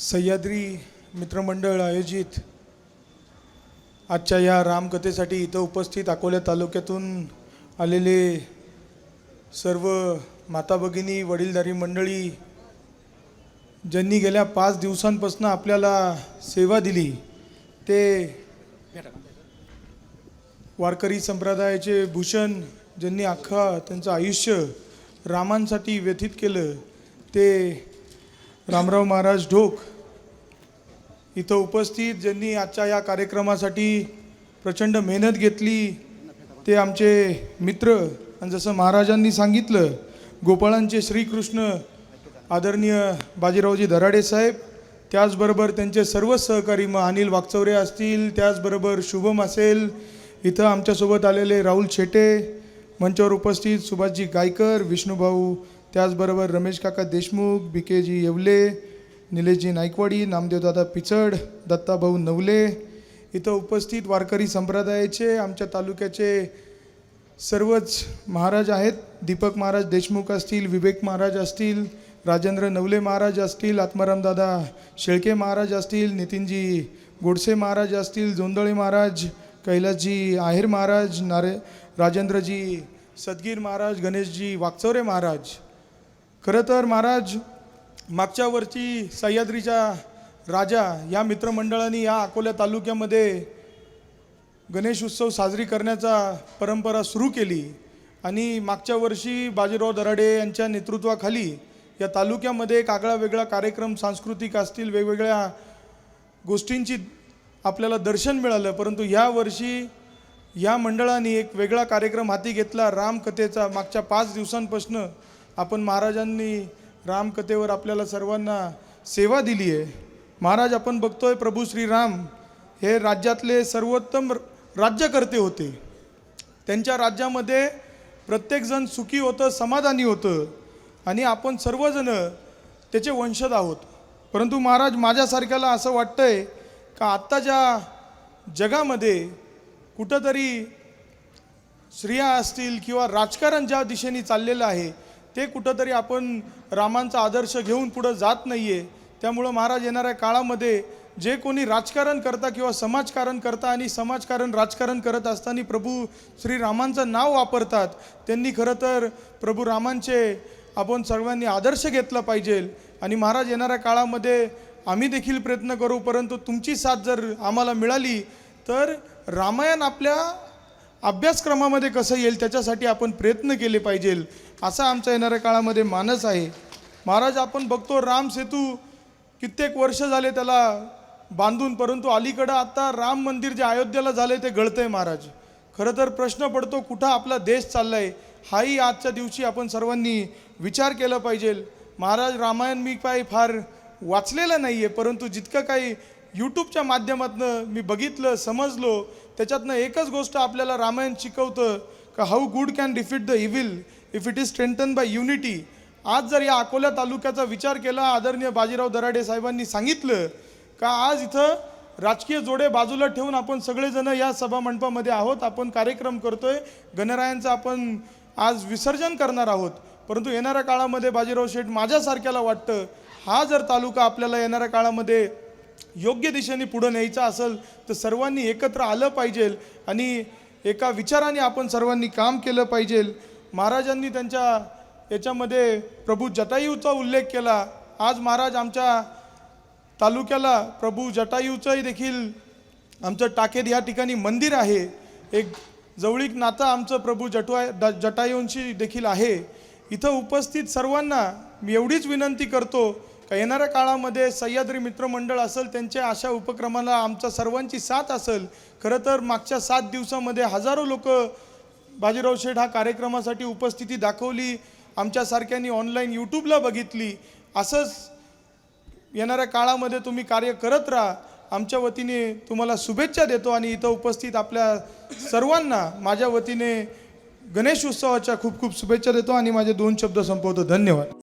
सह्याद्री मित्रमंडळ आयोजित आजच्या या रामकथेसाठी इथं उपस्थित अकोल्या तालुक्यातून आलेले सर्व माता भगिनी वडीलधारी मंडळी ज्यांनी गेल्या पाच दिवसांपासून आपल्याला सेवा दिली ते वारकरी संप्रदायाचे भूषण ज्यांनी अख्खा त्यांचं आयुष्य रामांसाठी व्यतीत केलं ते रामराव महाराज ढोक इथं उपस्थित ज्यांनी आजच्या या कार्यक्रमासाठी प्रचंड मेहनत घेतली ते आमचे मित्र आणि जसं महाराजांनी सांगितलं गोपाळांचे श्रीकृष्ण आदरणीय बाजीरावजी धराडे साहेब त्याचबरोबर त्यांचे सर्व सहकारी मग अनिल वागचौरे असतील त्याचबरोबर शुभम असेल इथं आमच्यासोबत आलेले राहुल शेटे मंचावर उपस्थित सुभाषजी गायकर विष्णूभाऊ त्याचबरोबर रमेश काका देशमुख बिकेजी येवले निलेशजी नाईकवाडी नामदेवदादा पिचड दत्ताभाऊ नवले. इथं उपस्थित वारकरी संप्रदायाचे आमच्या तालुक्याचे सर्वच महाराज आहेत. दीपक महाराज देशमुख असतील विवेक महाराज असतील राजेंद्र नवले महाराज असतील आत्मारामदादा शेळके महाराज असतील नितीनजी गोडसे महाराज असतील जोंदळे महाराज कैलासजी आहेर महाराज नारे राजेंद्रजी सदगीर महाराज गणेशजी वाकचौरे महाराज खरं तर महाराज मागच्या वर्षी सह्याद्रीच्या राजा या मित्रमंडळाने या अकोला तालुक्यामध्ये गणेश उत्सव साजरी करण्याचा परंपरा सुरू केली आणि मागच्या वर्षी बाजीराव दराडे यांच्या नेतृत्वाखाली या तालुक्यामध्ये एक आगळा वेगळा कार्यक्रम सांस्कृतिक असतील वेगवेगळ्या गोष्टींची आपल्याला दर्शन मिळालं. परंतु या वर्षी या मंडळाने एक वेगळा कार्यक्रम हाती घेतला रामकथेचा. मागच्या पाच दिवसांपासून आपण महाराजांनी रामकथेवर आपल्याला सर्वांना सेवा दिली आहे. महाराज आपण बघतोय प्रभू श्रीराम हे राज्यातले सर्वोत्तम राज्यकर्ते होते. त्यांच्या राज्यामध्ये प्रत्येकजण सुखी होतं समाधानी होतं आणि आपण सर्वजण त्याचे वंशज आहोत. परंतु महाराज माझ्यासारख्याला असं वाटतं आहे का आत्ताच्या जगामध्ये कुठंतरी स्त्रिया असतील किंवा राजकारण ज्या दिशेने चाललेलं आहे ते कुठंतरी आपण रामांचा आदर्श घेऊन पुढं जात नाही आहे त्यामुळं महाराज येणाऱ्या काळामध्ये जे कोणी राजकारण करता किंवा समाजकारण करता आणि समाजकारण राजकारण करत असताना प्रभू श्रीरामांचं नाव वापरतात त्यांनी खरं तर प्रभू रामांचे आपण सर्वांनी आदर्श घेतला पाहिजे. आणि महाराज येणाऱ्या काळामध्ये आम्ही देखील प्रयत्न करू परंतु तुमची साथ जर आम्हाला मिळाली तर रामायण आपल्या अभ्यासक्रमामध्ये कसं येईल त्याच्यासाठी आपण प्रयत्न केले पाहिजे असा आमच्या येणाऱ्या काळामध्ये मानस आहे. महाराज आपण बघतो राम सेतू कित्येक वर्ष झाले त्याला बांधून परंतु अलीकडं आता राम मंदिर जे अयोध्येला झालं ते गळतं आहे महाराज. खरं तर प्रश्न पडतो कुठं आपला देश चालला आहे हाही आजच्या दिवशी आपण सर्वांनी विचार केला पाहिजे. महाराज रामायण मी काय फार वाचलेलं नाही आहे परंतु जितकं काही यूट्यूबच्या माध्यमातून मी बघितलं समजलो. त्याच्यातनं एकच गोष्ट आपल्याला रामायण शिकवतं का how good can defeat the evil if it is strengthen by unity आज जर या अकोला तालुक्याचा विचार केला आदरणीय बाजीराव दराडे साहेबांनी सांगितलं का आज इथं राजकीय जोडे बाजूला ठेवून आपण सगळेजण या सभा मंडपामध्ये आहोत. आपण कार्यक्रम करतोय. गणरायांचं आपण आज विसर्जन करणार आहोत. परंतु येणाऱ्या काळामध्ये बाजीराव शेठ माझ्यासारख्याला वाटतं हा जर तालुका आपल्याला येणाऱ्या काळामध्ये योग्य दिशेने पुढं न्यायचं असेल तर सर्वांनी एकत्र आलं पाहिजे आणि एका विचाराने आपण सर्वांनी काम केलं पाहिजे. महाराजांनी त्यांच्या याच्यामध्ये प्रभू जटायूचा उल्लेख केला. आज महाराज आमच्या तालुक्याला प्रभू जटायूचंही देखील आमचं टाकेद या ठिकाणी मंदिर आहे. एक जवळीक नातं आमचं प्रभू जटवा ड- जटायूंशी देखील आहे. इथं उपस्थित सर्वांना मी एवढीच विनंती करतो येणाऱ्या काळामध्ये सह्याद्री मित्रमंडळ असेल त्यांच्या अशा उपक्रमाला आमचा सर्वांची साथ असेल खरं तर मागच्या सात दिवसामध्ये हजारो लोक बाजीराव शेठ हा कार्यक्रमासाठी उपस्थिती दाखवली आमच्यासारख्यांनी ऑनलाईन यूट्यूबला बघितली. असंच येणाऱ्या काळामध्ये तुम्ही कार्य करत राहा. आमच्या वतीने तुम्हाला शुभेच्छा देतो आणि इथं उपस्थित आपल्या सर्वांना माझ्या वतीने गणेश उत्सवाच्या खूप खूप शुभेच्छा देतो आणि माझे दोन शब्द संपवतो. धन्यवाद.